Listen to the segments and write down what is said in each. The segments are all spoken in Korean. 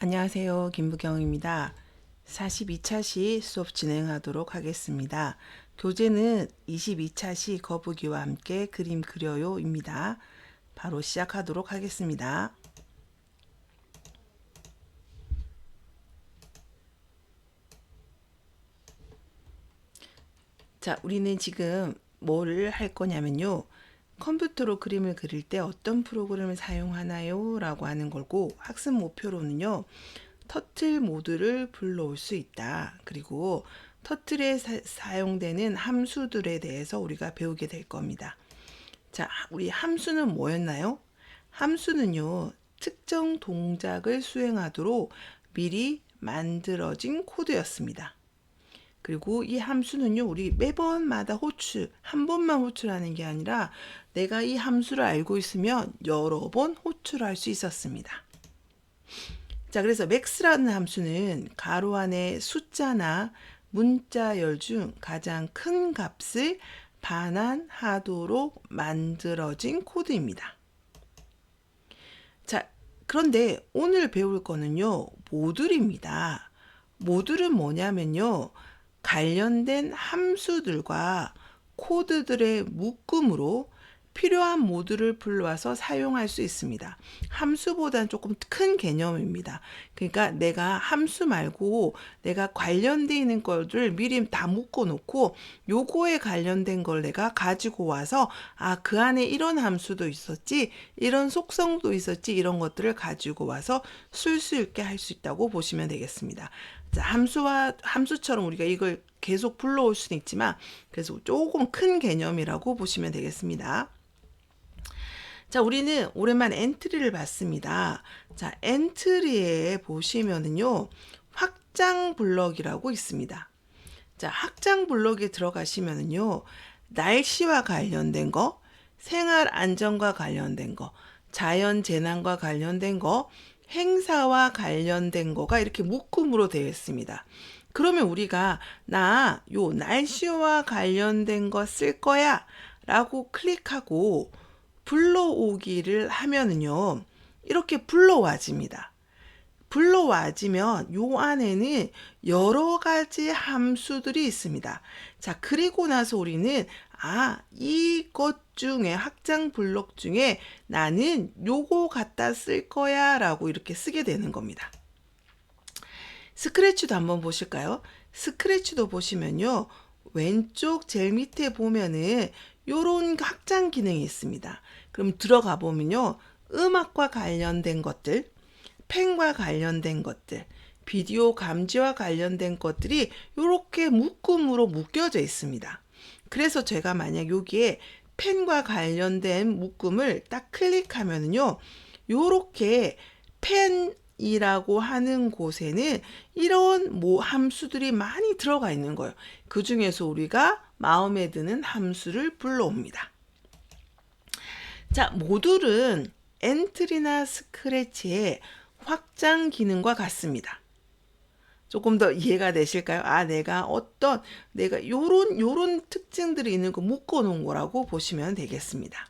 안녕하세요. 김부경입니다. 42차 시 수업 진행하도록 하겠습니다. 교재는 22차 시 거북이와 함께 그림 그려요입니다. 바로 시작하도록 하겠습니다. 자, 우리는 지금 뭐를 할 거냐면요. 컴퓨터로 그림을 그릴 때 어떤 프로그램을 사용하나요? 라고 하는 거고 학습 목표로는요. 터틀 모드를 불러올 수 있다. 그리고 터틀에 사, 용되는 함수들에 대해서 우리가 배우게 될 겁니다. 자, 우리 함수는 뭐였나요? 함수는요. 특정 동작을 수행하도록 미리 만들어진 코드였습니다. 그리고 이 함수는요, 우리 매번마다 호출, 한 번만 호출하는 게 아니라 내가 이 함수를 알고 있으면 여러 번 호출할 수 있었습니다. 자, 그래서 max라는 함수는 가로 안에 숫자나 문자열 중 가장 큰 값을 반환하도록 만들어진 코드입니다. 자, 그런데 오늘 배울 거는요, 모듈입니다. 모듈은 뭐냐면요, 관련된 함수들과 코드들의 묶음으로 필요한 모듈을 불러와서 사용할 수 있습니다. 함수보다는 조금 큰 개념입니다. 그러니까 내가 함수 말고 내가 관련되어 있는 것을 미리 다 묶어 놓고 요거에 관련된 걸 내가 가지고 와서 아, 그 안에 이런 함수도 있었지, 이런 속성도 있었지, 이런 것들을 가지고 와서 쓸 수 있게 할 수 있다고 보시면 되겠습니다. 자, 함수와 함수처럼 우리가 이걸 계속 불러올 수는 있지만 그래서 조금 큰 개념이라고 보시면 되겠습니다. 자, 우리는 오랜만에 엔트리를 봤습니다. 자, 엔트리에 보시면은요, 확장 블럭이라고 있습니다. 자, 확장 블럭에 들어가시면은요, 날씨와 관련된 거, 생활 안전과 관련된 거, 자연 재난과 관련된 거, 행사와 관련된 거가 이렇게 묶음으로 되어 있습니다. 그러면 우리가 나 요 날씨와 관련된 거 쓸 거야 라고 클릭하고 불러오기를 하면은요 이렇게 불러와집니다. 불러와지면 요 안에는 여러 가지 함수들이 있습니다. 자, 그리고 나서 우리는 아, 이것 중에 확장 블록 중에 나는 요거 갖다 쓸 거야 라고 이렇게 쓰게 되는 겁니다. 스크래치도 한번 보실까요? 스크래치도 보시면요. 왼쪽 제일 밑에 보면은 요런 확장 기능이 있습니다. 그럼 들어가 보면요. 음악과 관련된 것들, 펜과 관련된 것들, 비디오 감지와 관련된 것들이 이렇게 묶음으로 묶여져 있습니다. 그래서 제가 만약 여기에 펜과 관련된 묶음을 딱 클릭하면요. 요렇게 펜이라고 하는 곳에는 이런 뭐 함수들이 많이 들어가 있는 거예요. 그 중에서 우리가 마음에 드는 함수를 불러옵니다. 자, 모듈은 엔트리나 스크래치의 확장 기능과 같습니다. 조금 더 이해가 되실까요? 아, 내가 어떤, 내가 요런, 요런 특징들이 있는 거 묶어 놓은 거라고 보시면 되겠습니다.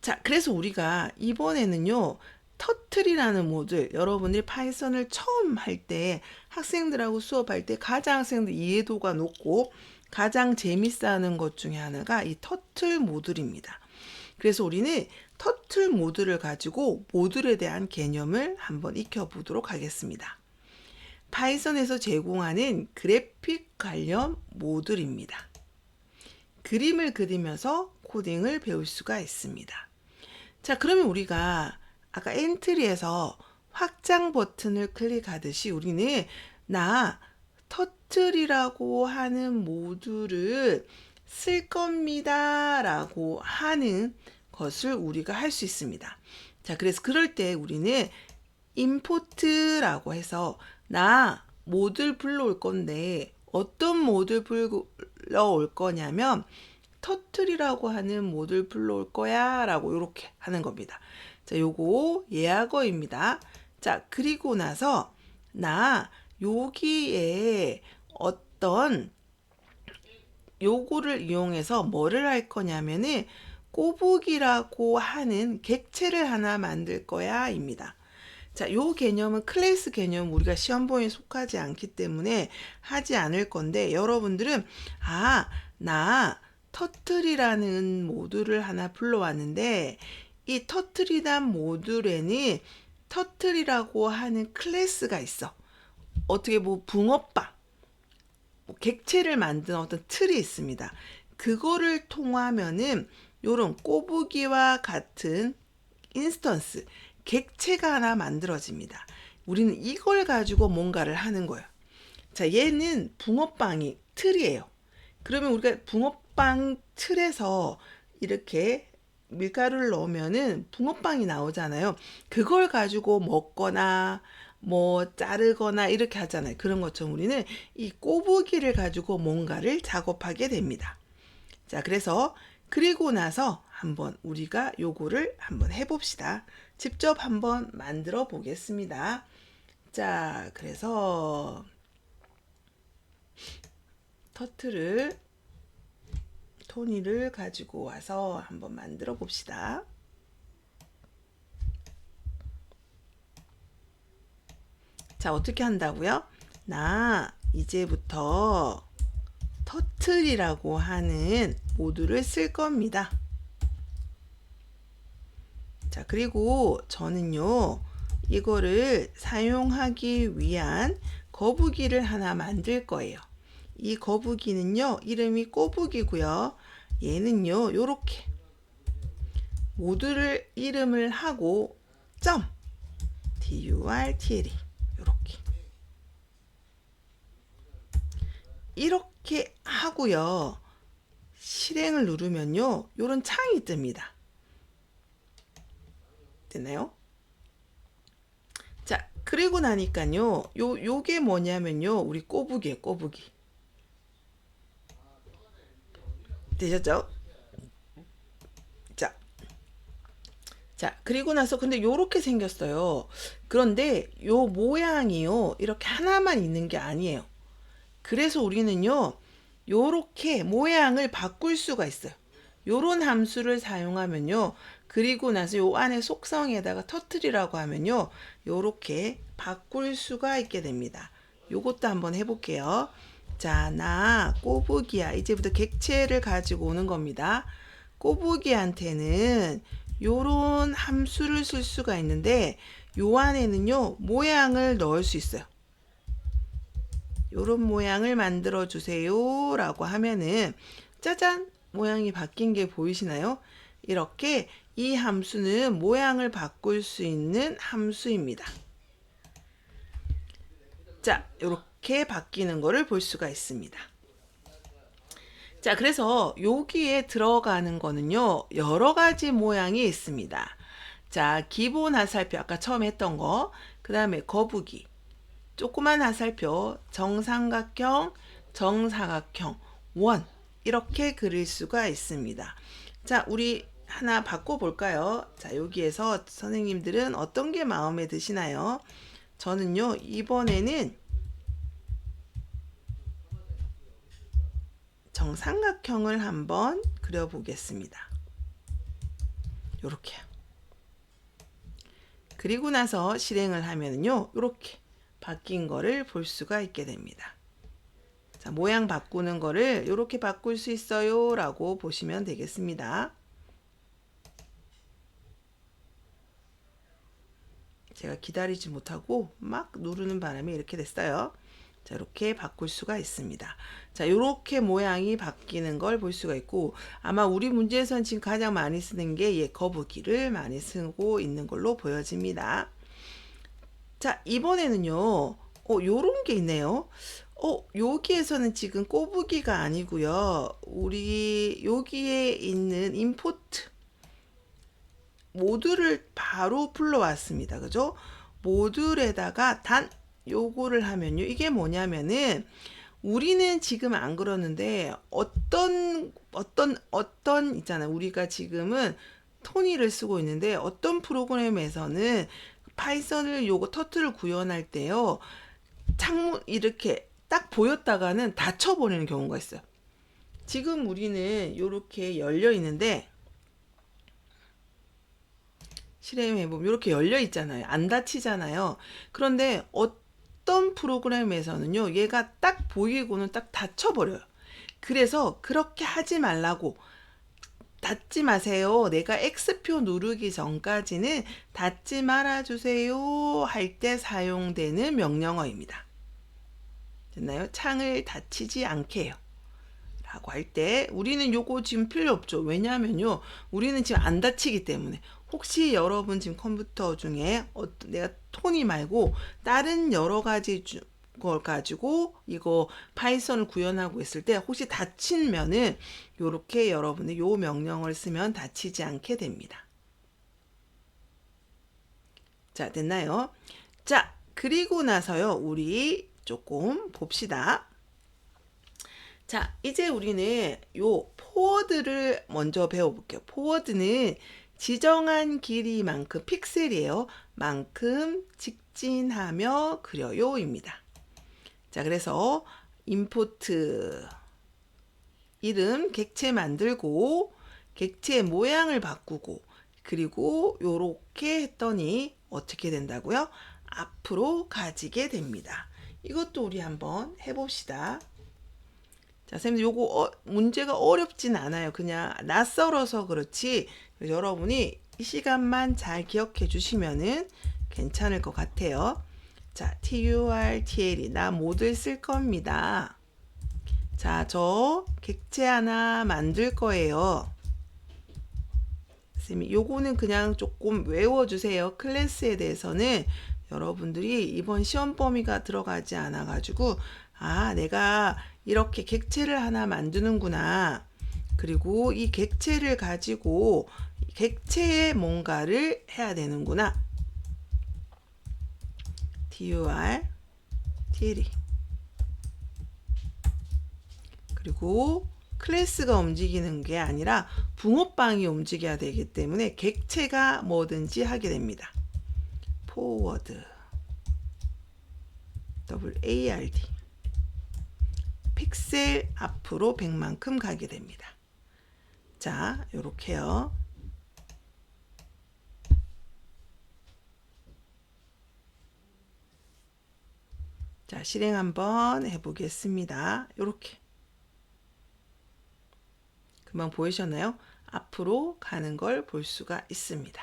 자, 그래서 우리가 이번에는요, 터틀이라는 모듈, 여러분들이 파이썬을 처음 할 때, 학생들하고 수업할 때 가장 학생들 이해도가 높고, 가장 재밌어 하는 것 중에 하나가 이 터틀 모듈입니다. 그래서 우리는 터틀 모듈을 가지고 모듈에 대한 개념을 한번 익혀보도록 하겠습니다. 파이썬에서 제공하는 그래픽 관련 모듈입니다. 그림을 그리면서 코딩을 배울 수가 있습니다. 자, 그러면 우리가 아까 엔트리에서 확장 버튼을 클릭하듯이 우리는 나 터틀이라고 하는 모듈을 쓸 겁니다. 라고 하는 것을 우리가 할 수 있습니다. 자, 그래서 그럴 때 우리는 임포트라고 해서 나 모듈 불러올 건데 어떤 모듈 불러올 거냐면 터틀이라고 하는 모듈 불러올 거야 라고 이렇게 하는 겁니다. 자, 요거 예약어입니다. 자, 그리고 나서 나 여기에 어떤 요거를 이용해서 뭐를 할 거냐면은 꼬북이라고 하는 객체를 하나 만들 거야 입니다. 자, 요 개념은 클래스 개념 우리가 시험 범위에 속하지 않기 때문에 하지 않을 건데 여러분들은 아, 나 터틀이라는 모듈을 하나 불러왔는데 이 터틀이란 모듈에는 터틀이라고 하는 클래스가 있어. 어떻게 뭐 붕어빵, 뭐 객체를 만든 어떤 틀이 있습니다. 그거를 통하면은 요런 꼬부기와 같은 인스턴스, 객체가 하나 만들어집니다. 우리는 이걸 가지고 뭔가를 하는 거예요. 자, 얘는 붕어빵이 틀이에요. 그러면 우리가 붕어빵 틀에서 이렇게 밀가루를 넣으면은 붕어빵이 나오잖아요. 그걸 가지고 먹거나 뭐 자르거나 이렇게 하잖아요. 그런 것처럼 우리는 이 꼬부기를 가지고 뭔가를 작업하게 됩니다. 자, 그래서 그리고 나서 한번 우리가 요거를 한번 해봅시다. 직접 한번 만들어 보겠습니다. 자, 그래서 터틀을 토니를 가지고 와서 한번 만들어 봅시다. 자, 어떻게 한다고요? 나 이제부터 터틀이라고 하는 모듈을 쓸 겁니다. 자, 그리고 저는요, 이거를 사용하기 위한 거북이를 하나 만들 거예요. 이 거북이는요, 이름이 꼬북이고요. 얘는요, 요렇게 모듈을 이름을 하고 점 durtle 요렇게 이렇게 하고요. 실행을 누르면요. 요런 창이 뜹니다. 됐나요? 자, 그리고 나니까요. 요 요게 뭐냐면요. 우리 꼬부기에 꼬부기. 되셨죠? 자. 자, 그리고 나서 근데 요렇게 생겼어요. 그런데 요 모양이요. 이렇게 하나만 있는 게 아니에요. 그래서 우리는요. 요렇게 모양을 바꿀 수가 있어요. 요런 함수를 사용하면요. 그리고 나서 요 안에 속성에다가 터틀이라고 하면요. 요렇게 바꿀 수가 있게 됩니다. 요것도 한번 해볼게요. 자, 나 꼬부기야. 이제부터 객체를 가지고 오는 겁니다. 꼬부기한테는 요런 함수를 쓸 수가 있는데 요 안에는요. 모양을 넣을 수 있어요. 요런 모양을 만들어 주세요 라고 하면은 짜잔 모양이 바뀐 게 보이시나요? 이렇게 이 함수는 모양을 바꿀 수 있는 함수입니다. 자, 이렇게 바뀌는 거를 볼 수가 있습니다. 자, 그래서 여기에 들어가는 거는요, 여러 가지 모양이 있습니다. 자, 기본 화살표, 아까 처음 했던 거, 그 다음에 거북이, 조그만 화살표, 정삼각형, 정사각형, 원, 이렇게 그릴 수가 있습니다. 자, 우리 하나 바꿔볼까요? 자, 여기에서 선생님들은 어떤 게 마음에 드시나요? 저는요, 이번에는 정삼각형을 한번 그려보겠습니다. 요렇게요. 그리고 나서 실행을 하면요, 요렇게 바뀐 거를 볼 수가 있게 됩니다. 자, 모양 바꾸는 거를 이렇게 바꿀 수 있어요 라고 보시면 되겠습니다. 제가 기다리지 못하고 막 누르는 바람에 이렇게 됐어요. 자, 이렇게 바꿀 수가 있습니다. 자, 이렇게 모양이 바뀌는 걸 볼 수가 있고, 아마 우리 문제에서는 지금 가장 많이 쓰는 게 예, 거북이를 많이 쓰고 있는 걸로 보여집니다. 자, 이번에는요, 어, 요런 게 있네요. 어, 여기에서는 지금 꼬부기가 아니고요. 우리 여기에 있는 임포트 모듈을 바로 불러왔습니다. 그죠? 모듈에다가 단 요거를 하면요. 이게 뭐냐면은 우리는 지금 안 그러는데 어떤 어떤 어떤 있잖아요. 우리가 지금은 토니를 쓰고 있는데 어떤 프로그램에서는 파이썬을 요거 터틀을 구현할 때요. 창문 이렇게 딱 보였다가는 닫혀버리는 경우가 있어요. 지금 우리는 이렇게 열려 있는데 실행해보면 이렇게 열려 있잖아요. 안 닫히잖아요. 그런데 어떤 프로그램에서는요, 얘가 딱 보이고는 딱 닫혀버려요. 그래서 그렇게 하지 말라고 닫지 마세요. 내가 X표 누르기 전까지는 닫지 말아주세요. 할 때 사용되는 명령어입니다. 됐나요? 창을 닫히지 않게 해요. 라고 할 때 우리는 요거 지금 필요 없죠. 왜냐하면요. 우리는 지금 안 닫히기 때문에 혹시 여러분 지금 컴퓨터 중에 어떤 내가 토니 말고 다른 여러 가지 주, 걸 가지고 이거 파이썬을 구현하고 있을 때 혹시 닫히면은 요렇게 여러분이 요 명령을 쓰면 닫히지 않게 됩니다. 자, 됐나요? 자, 그리고 나서요. 우리 조금 봅시다. 자, 이제 우리는 요 포워드를 먼저 배워볼게요. 포워드는 지정한 길이만큼 픽셀이에요. 만큼 직진하며 그려요입니다. 자, 그래서 임포트 이름 객체 만들고 객체 모양을 바꾸고 그리고 요렇게 했더니 어떻게 된다고요? 앞으로 가지게 됩니다. 이것도 우리 한번 해봅시다. 자, 선생님 요거 어, 문제가 어렵진 않아요. 그냥 낯설어서 그렇지. 여러분이 이 시간만 잘 기억해 주시면은 괜찮을 것 같아요. 자, TURTL이 나 모듈 쓸 겁니다. 자, 저 객체 하나 만들 거예요. 선생님, 요거는 그냥 조금 외워주세요. 클래스에 대해서는 여러분들이 이번 시험 범위가 들어가지 않아 가지고 아 내가 이렇게 객체를 하나 만드는구나 그리고 이 객체를 가지고 객체에 뭔가를 해야 되는구나 tur tl 그리고 클래스가 움직이는 게 아니라 붕어빵이 움직여야 되기 때문에 객체가 뭐든지 하게 됩니다. forward WARD 픽셀 앞으로 100만큼 가게 됩니다. 자, 요렇게요. 자, 실행 한번 해보겠습니다. 요렇게. 금방 보이셨나요? 앞으로 가는 걸 볼 수가 있습니다.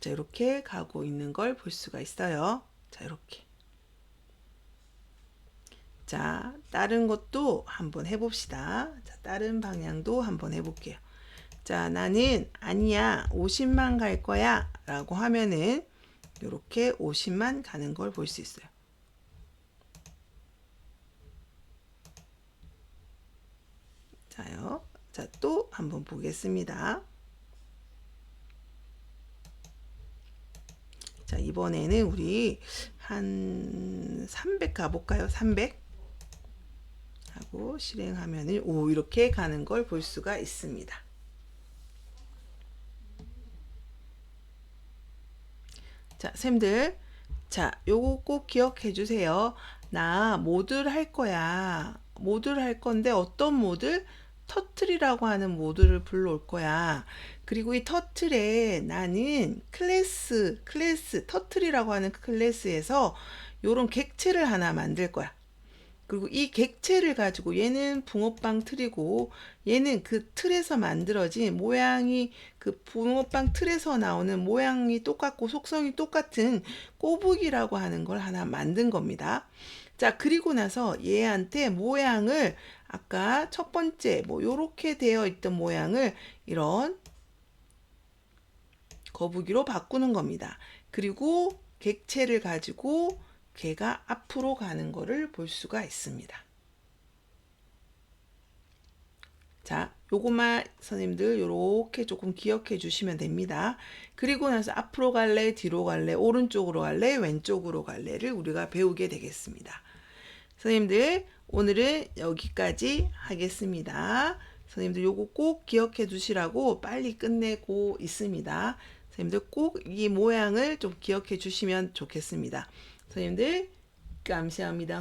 자, 이렇게 가고 있는 걸 볼 수가 있어요. 자, 이렇게. 자, 다른 것도 한번 해봅시다. 자, 다른 방향도 한번 해볼게요. 자, 나는 아니야, 50만 갈 거야. 라고 하면은 이렇게 50만 가는 걸 볼 수 있어요. 자요. 자, 또 한번 보겠습니다. 자, 이번에는 우리 한 300 가볼까요? 300 하고 실행하면은 오 이렇게 가는 걸 볼 수가 있습니다. 자, 쌤들. 자, 요거 꼭 기억해 주세요. 나 모듈 할 거야. 모듈 할 건데 어떤 모듈? 터틀이라고 하는 모듈을 불러올 거야. 그리고 이 터틀에 나는 클래스, 클래스, 터틀이라고 하는 클래스에서 요런 객체를 하나 만들 거야. 그리고 이 객체를 가지고 얘는 붕어빵 틀이고 얘는 그 틀에서 만들어진 모양이 그 붕어빵 틀에서 나오는 모양이 똑같고 속성이 똑같은 꼬북이라고 하는 걸 하나 만든 겁니다. 자, 그리고 나서 얘한테 모양을 아까 첫 번째 뭐 요렇게 되어 있던 모양을 이런 거북이로 바꾸는 겁니다. 그리고 객체를 가지고 걔가 앞으로 가는 거를 볼 수가 있습니다. 자, 요것만 선생님들 요렇게 조금 기억해 주시면 됩니다. 그리고 나서 앞으로 갈래, 뒤로 갈래, 오른쪽으로 갈래, 왼쪽으로 갈래를 우리가 배우게 되겠습니다. 선생님들 오늘은 여기까지 하겠습니다. 선생님들 요거 꼭 기억해 두시라고 빨리 끝내고 있습니다. 선생님들 꼭 이 모양을 좀 기억해 주시면 좋겠습니다. 선생님들 감사합니다.